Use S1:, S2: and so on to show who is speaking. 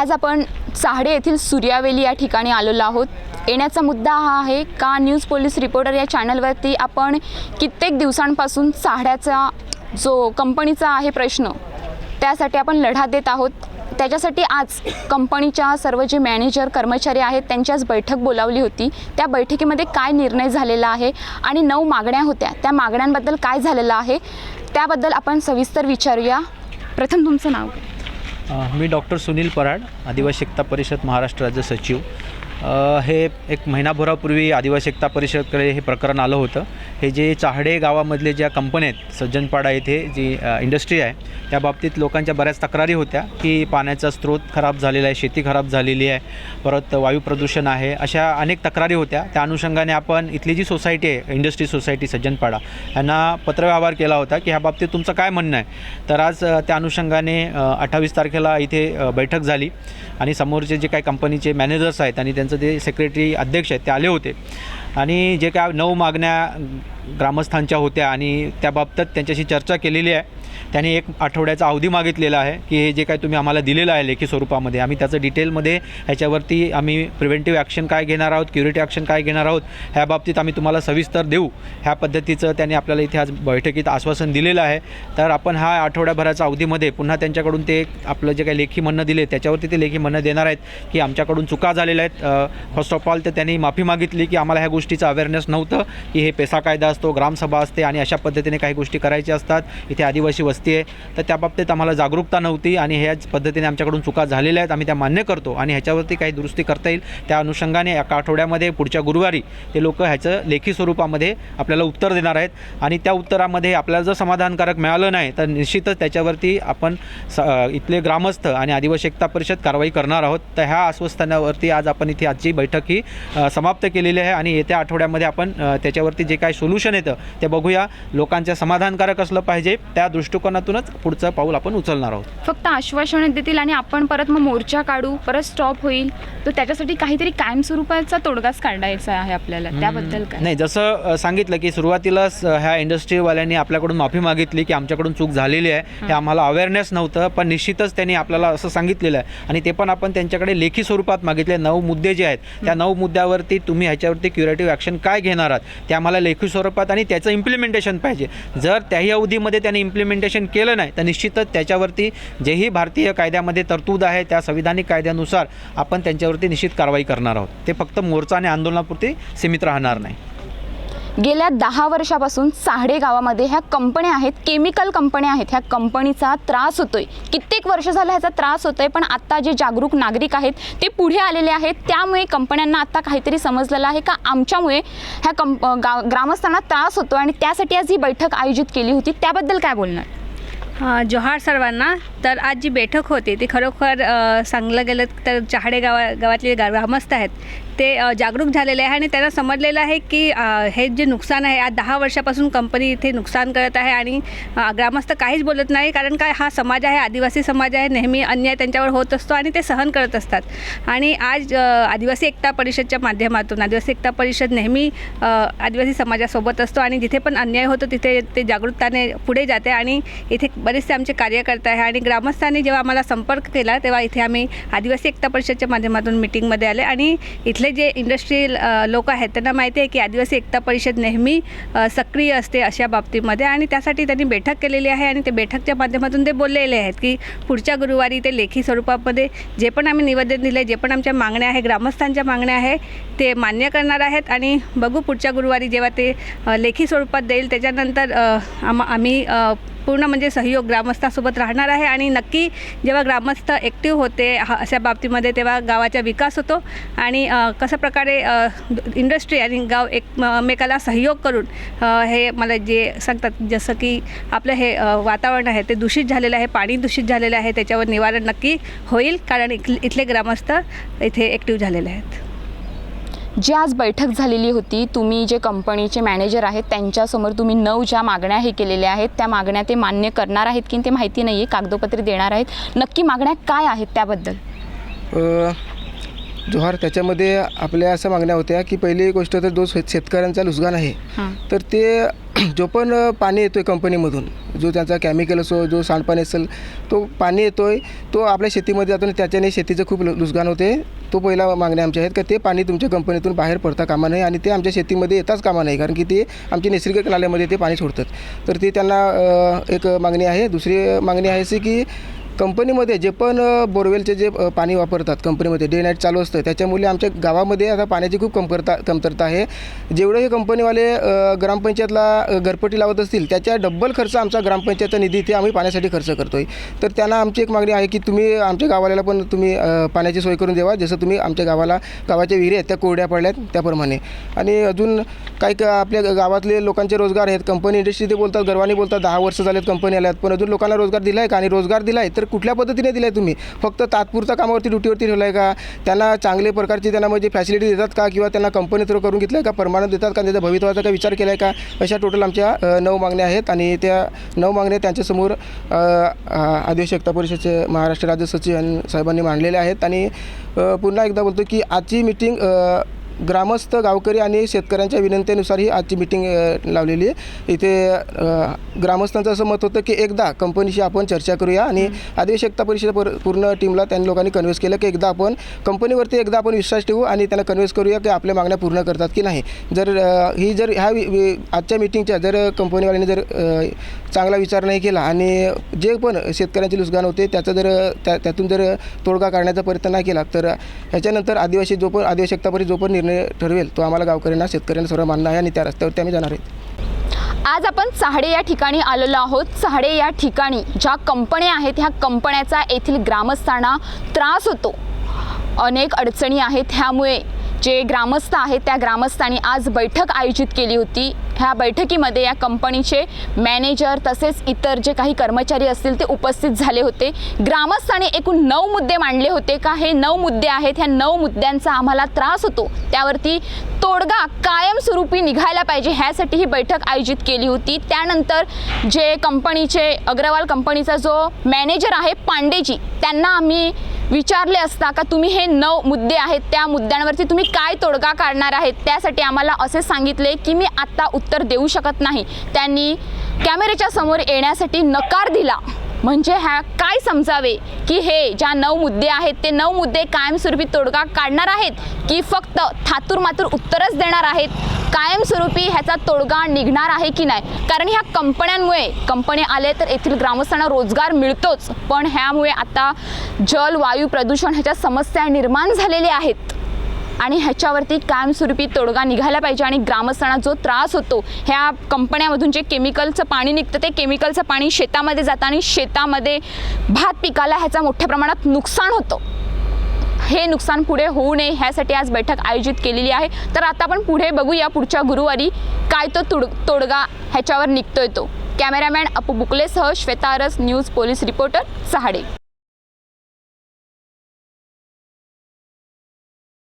S1: आज आपण चाहडे येथील सूर्यावेली या ठिकाणी आलेलो आहोत. येण्याचा मुद्दा हा आहे का न्यूज पोलीस रिपोर्टर या चॅनलवरती आपण कित्येक दिवसांपासून चाहड्याचा जो कंपनीचा आहे प्रश्न त्यासाठी आपण लढा देत आहोत. त्याच्यासाठी आज कंपनीच्या सर्व जे मॅनेजर कर्मचारी आहेत त्यांची आज बैठक बोलावली होती. त्या बैठकीमध्ये काय निर्णय झालेला आहे आणि नऊ मागण्या होत्या. त्या मागण्यांबद्दल काय झालेलं आहे त्याबद्दल आपण सविस्तर विचारूया. प्रथम तुमचं नाव
S2: मी डॉक्टर सुनील पराड आदिवासी एकता परिषद महाराष्ट्र राज्य सचिव. हे एक महिनाभरापूर्वी आदिवासी एकता परिषदकडे हे प्रकरण आलं होतं. हे जे चाहडे गावामधले ज्या कंपन्या आहेत सज्जनपाडा येथे जी इंडस्ट्री आहे त्या बाबतीत लोकांच्या बऱ्याच तक्रारी होत्या की पाण्याचा स्रोत खराब झालेला आहे शेती खराब झालेली आहे परत वायू प्रदूषण आहे अशा अनेक तक्रारी होत्या. त्या अनुषंगाने आपण इथली जी सोसायटी आहे इंडस्ट्री सोसायटी सज्जनपाडा यांना पत्रव्यवहार केला होता की ह्या बाबतीत तुमचं काय म्हणणं आहे? तर आज त्या अनुषंगाने अठ्ठावीस तारखेला इथे बैठक झाली आणि समोरचे जे काही कंपनीचे मॅनेजर्स आहेत आणि त्यांचं जे सेक्रेटरी अध्यक्ष आहेत ते आले होते. आणि जे काय नऊ मागण्या ग्रामस्थांच्या होत्या आणि त्याबाबतीत त्यांच्याशी चर्चा केलेली आहे. त्याने एक आठवड्याचा अवधी मागितलेला आहे की हे जे काय तुम्ही आम्हाला दिलेलं आहे लेखी स्वरूपामध्ये आम्ही त्याचं डिटेलमध्ये ह्याच्यावरती आम्ही प्रिव्हेंटिव्ह ॲक्शन काय घेणार आहोत क्युरिटी ॲक्शन काय घेणार आहोत ह्या बाबतीत आम्ही तुम्हाला सविस्तर देऊ. ह्या पद्धतीचं त्यांनी आपल्याला इथे आज बैठकीत आश्वासन दिलेलं आहे. तर आपण हा आठवड्याभराच्या अवधीमध्ये पुन्हा त्यांच्याकडून ते आपलं जे काही लेखी म्हणणं दिले त्याच्यावरती ते लेखी म्हणणं देणार आहेत की आमच्याकडून चुका झालेल्या आहेत. फर्स्ट ऑफ ऑल तर त्यांनी माफी मागितली की आम्हाला ह्या गोष्टीचं अवेअरनेस नव्हतं की हे पेसा कायदा असतो ग्रामसभा असते आणि अशा पद्धतीने काही गोष्टी करायच्या असतात. इथे आदिवासी वस्ती आहे तर त्या बाबतीत आम्हाला जागरूकता नव्हती आणि ह्याच पद्धतीने आमच्याकडून चुका झालेल्या आहेत. आम्ही त्या मान्य करतो आणि ह्याच्यावरती काही दुरुस्ती करता येईल. त्या अनुषंगाने एका आठवड्यामध्ये पुढच्या गुरुवारी ते लोक ह्याचं लेखी स्वरूपामध्ये आपल्याला उत्तर देणार आहेत. आणि त्या उत्तरामध्ये आपल्याला जर समाधानकारक मिळालं नाही तर निश्चितच त्याच्यावरती आपण स इथले ग्रामस्थ आणि आदिवासी एकता परिषद कारवाई करणार आहोत. तर ह्या आश्वासनावरती आज आपण इथे आजची बैठक ही समाप्त केलेली आहे आणि येत्या आठवड्यामध्ये आपण त्याच्यावरती जे काय सोल्युशन येतं ते बघूया. लोकांच्या समाधानकारक असलं पाहिजे त्या दृष्टी दृष्टिकोनातूनच पुढचं पाऊल आपण उचलणार आहोत.
S1: फक्त आश्वासन देतील आणि आपण परत मग मोर्चा काढू परत स्टॉप होईल. तर त्याच्यासाठी काहीतरी कायमस्वरूपाचा तोडगाच काढायचा आहे आपल्याला. त्याबद्दल काय?
S2: नाही जसं सांगितलं की सुरुवातीलाच ह्या इंडस्ट्रीवाल्यांनी आपल्याकडून माफी मागितली की आमच्याकडून चूक झालेली आहे. हे आम्हाला अवेअरनेस नव्हतं पण निश्चितच त्यांनी आपल्याला असं सांगितलेलं आहे. आणि ते पण आपण त्यांच्याकडे लेखी स्वरूपात मागितले. नऊ मुद्दे जे आहेत त्या नऊ मुद्द्यावरती तुम्ही ह्याच्यावरती क्युरेटिव्ह ॲक्शन काय घेणार आहात? ते आम्हाला लेखी स्वरूपात आणि त्याचं इम्प्लिमेंटेशन पाहिजे. जर त्याही अवधीमध्ये त्यांनी इम्प्लिमेंटेशन केलं नाही तर निश्चितच त्याच्यावरती जेही भारतीय कायद्यामध्ये तरतूद आहे त्या संविधानिक कायद्यानुसार आपण त्यांच्यावरती निश्चित कारवाई करणार आहोत. ते फक्त मोर्चा आणि आंदोलनापुरती सीमित राहणार नाही.
S1: गेल्या दहा वर्षापासून साहडे गावामध्ये ह्या कंपन्या आहेत केमिकल कंपन्या आहेत. ह्या कंपनीचा त्रास होतोय. कित्येक वर्ष झाला ह्याचा त्रास होतोय पण आत्ता जे जागरूक नागरिक आहेत ते पुढे आलेले आहेत. त्यामुळे कंपन्यांना आत्ता काहीतरी समजलेलं आहे का? आमच्यामुळे ह्या कंप गाव ग्रामस्थांना त्रास होतो आणि त्यासाठी आज ही बैठक आयोजित केली होती. त्याबद्दल काय बोलणार?
S3: जोहार सर्वांना. तर आज जी बैठक होती ती खरोखर सांगलं गेलं तर चहाडे गावा गावातले ग्रामस्थ आहेत. ते जागरूक झालेले आहे आणि त्यांना समजलेलं आहे की हे जे नुकसान आहे आज दहा वर्षापासून कंपनी इथे नुकसान करत आहे आणि ग्रामस्थ काहीच बोलत नाही कारण काय हा समाज आहे आदिवासी समाज आहे नेहमी अन्याय त्यांच्यावर होत असतो आणि ते सहन करत असतात. आणि आज आदिवासी एकता परिषदच्या माध्यमातून आदिवासी एकता परिषद नेहमी आदिवासी समाजासोबत असतो आणि जिथे पण अन्याय होतो तिथे ते जागरूकताने पुढे जाते आणि इथे बरेचसे आमचे कार्यकर्ते आहे आणि ग्रामस्थांनी जेव्हा आम्हाला संपर्क केला तेव्हा इथे आम्ही आदिवासी एकता परिषदच्या माध्यमातून मिटिंगमध्ये आले आणि इथले जे इंडस्ट्रीयल लोक आहेत त्यांना माहिती आहे की आदिवासी एकता परिषद नेहमी सक्रिय असते अशा बाबतीमध्ये आणि त्यासाठी त्यांनी बैठक केलेली आहे आणि ते बैठकच्या माध्यमातून ते बोललेले आहेत की पुढच्या गुरुवारी ते लेखी स्वरूपामध्ये जे पण आम्ही निवेदन दिले जे पण आमच्या मागण्या आहे ग्रामस्थांच्या मागण्या आहे ते मान्य करणार आहेत आणि बघू पुढच्या गुरुवारी जेव्हा ते लेखी स्वरूपात देईल त्याच्यानंतर आम आम्ही पूर्ण म्हणजे सहयोग ग्रामस्थासोबत राहणार आहे आणि नक्की जेव्हा ग्रामस्थ ॲक्टिव्ह होते हा अशा बाबतीमध्ये तेव्हा गावाचा विकास होतो आणि कशा प्रकारे इंडस्ट्री आणि गाव एकमेकाला सहयोग करून हे मला जे सांगतात जसं की आपलं हे वातावरण आहे ते दूषित झालेलं आहे पाणी दूषित झालेलं आहे त्याच्यावर निवारण नक्की होईल कारण इथले ग्रामस्थ इथे ॲक्टिव्ह झालेले आहेत.
S1: जी आज बैठक झालेली होती तुम्ही जे कंपनीचे मॅनेजर आहेत त्यांच्यासमोर तुम्ही नऊ ज्या मागण्या हे केलेल्या आहेत त्या मागण्या ते मान्य करणार आहेत की ते माहिती नाही आहे कागदोपत्री देणार आहेत. नक्की मागण्या काय आहेत त्याबद्दल?
S4: जोहार त्याच्यामध्ये आपल्या असं मागण्या होत्या की पहिली गोष्ट तर जो शेत शेतकऱ्यांचा लुसगान आहे तर ते जो पण पाणी येतो आहे कंपनीमधून जो त्यांचा केमिकल असो जो सांडपाणी असेल तो पाणी येतो आहे तो आपल्या शेतीमध्ये जातो आणि त्याच्याने शेतीचं खूप नु- नुकसान होते. तो पहिला मागण्या आमच्या आहेत का ते पाणी तुमच्या कंपनीतून बाहेर पडता कामा नये आणि ते आमच्या शेतीमध्ये येताच कामा नाही कारण की ते आमच्या नैसर्गिक नाल्यामध्ये ते पाणी सोडतात. तर ती त्यांना एक मागणी आहे. दुसरी मागणी आहे अशी की कंपनीमध्ये जे पण बोरवेलचे जे पाणी वापरतात कंपनीमध्ये डे नाईट चालू असतं त्याच्यामुळे आमच्या गावामध्ये आता पाण्याची खूप कमतरता कमतरता आहे. जेवढे हे कंपनीवाले ग्रामपंचायतला घरपट्टी लावत असतील त्याच्या डब्बल खर्च आमचा ग्रामपंचायतचा निधी ते आम्ही पाण्यासाठी खर्च करतो आहे तर त्यांना आमची एक मागणी आहे की तुम्ही आमच्या गावाला पण तुम्ही पाण्याची सोय करून देवा. जसं तुम्ही आमच्या गावाला गावाच्या विहिरी आहेत त्या कोरड्या पडल्यात त्याप्रमाणे. आणि अजून काही का आपल्या गावातले लोकांचे रोजगार आहेत. कंपनी इंडस्ट्री ते बोलतात गर्वाने बोलतात दहा वर्ष झालेत कंपनी आल्यात. पण अजून लोकांना रोजगार दिला आहे का? आणि रोजगार दिला आहे तर कुठल्या पद्धतीने दिलं आहे तुम्ही? फक्त तात्पुरता कामावरती ड्युटीवरती ठेवला आहे का? त्यांना चांगले प्रकारची त्यांना म्हणजे फॅसिलिटी देतात का? किंवा त्यांना कंपनी थ्रू करून घेतलं आहे का? परमानंट देतात का? त्यांचा भवितव्याचा काही विचार केला आहे का? अशा टोटल आमच्या नऊ मागण्या आहेत आणि त्या नऊ मागण्या त्यांच्यासमोर अ, परिषदेचे परिषदचे महाराष्ट्र राज्य सचिव साहेबांनी मांडलेल्या आहेत. आणि पुन्हा एकदा बोलतो की आजची मिटिंग ग्रामस्थ गावकरी आणि शेतकऱ्यांच्या विनंतीनुसार ही आजची मिटिंग लावलेली आहे. इथे ग्रामस्थांचं असं मत होतं की एकदा कंपनीशी आपण चर्चा करूया आणि एकता परिषद पर- पूर्ण टीमला त्यांनी लोकांनी कन्व्हिन्स केलं की एकदा आपण कंपनीवरती एकदा आपण विश्वास ठेवू आणि त्यांना कन्व्हिन्स करूया की आपल्या मागण्या पूर्ण करतात की नाही. जर ही जर ह्या आजच्या मिटिंगच्या जर कंपनीवाल्यांनी जर चांगला विचार नाही केला आणि जे पण शेतकऱ्यांचे नुकसान होते त्याचा जर त्या त्यातून जर तोडगा काढण्याचा प्रयत्न नाही केला तर ह्याच्यानंतर आदिवासी जो पण आदिवासी जो पण निर्णय ठरवेल तो आम्हाला गावकऱ्यांना शेतकऱ्यांना सर्व मान्य आहे आणि त्या रस्त्यावरती आम्ही जाणार आहेत
S1: आज आपण चहाडे या ठिकाणी आलेलो आहोत. चहाडे या ठिकाणी ज्या कंपन्या आहेत ह्या कंपन्याचा येथील ग्रामस्थांना त्रास होतो. अनेक अडचणी आहेत. ह्यामुळे जे ग्रामस्थ आहेत त्या ग्रामस्थांनी आज बैठक आयोजित केली होती. ह्या बैठकीमध्ये या कंपनीचे मॅनेजर तसेच इतर जे काही कर्मचारी असतील ते उपस्थित झाले होते. ग्रामस्थांनी एकूण नऊ मुद्दे मांडले होते का? हे नऊ मुद्दे आहेत. ह्या नऊ मुद्द्यांचा आम्हाला त्रास होतो. त्यावरती तोडगा कायमस्वरूपी निघायला पाहिजे ह्यासाठी ही बैठक आयोजित केली होती. त्यानंतर जे कंपनीचे अग्रवाल कंपनीचा जो मॅनेजर आहे पांडेजी त्यांना आम्ही विचारले असता का तुम्ही हे नऊ मुद्दे आहेत त्या मुद्द्यांवरती तुम्ही काय तोडगा काढणार आहेत त्यासाठी आम्हाला असे सांगितले की मी आत्ता उत्तर उत्तर देऊ शकत नाही. त्यांनी कॅमेऱ्याच्या समोर येण्यासाठी नकार दिला. म्हणजे ह्या काय समजावे की हे ज्या नऊ मुद्दे आहेत ते नऊ मुद्दे कायमस्वरूपी तोडगा काढणार आहेत की फक्त थातूर मातूर उत्तरच देणार आहेत? कायमस्वरूपी ह्याचा तोडगा निघणार आहे की नाही? कारण ह्या कंपन्यांमुळे कंपनी आले तर येथील ग्रामस्थांना रोजगार मिळतोच. पण ह्यामुळे आता जल वायू प्रदूषण ह्याच्या समस्या निर्माण झालेल्या आहेत. आणि ह्याच्यावरती कायमस्वरूपी तोडगा निघायला पाहिजे आणि ग्रामस्थांना जो त्रास होतो ह्या कंपन्यामधून जे केमिकलचं पाणी निघतं ते केमिकलचं पाणी शेतामध्ये जातं आणि शेतामध्ये भात पिकाला ह्याचा मोठ्या प्रमाणात नुकसान होतं. हे नुकसान पुढे होऊ नये ह्यासाठी आज बैठक आयोजित केलेली आहे. तर आता आपण पुढे बघूया पुढच्या गुरुवारी काय तो तुड तोडगा ह्याच्यावर निघतोय तो. Cameraman Apu बुकलेसह Shweta Aras news police reporter Sahade.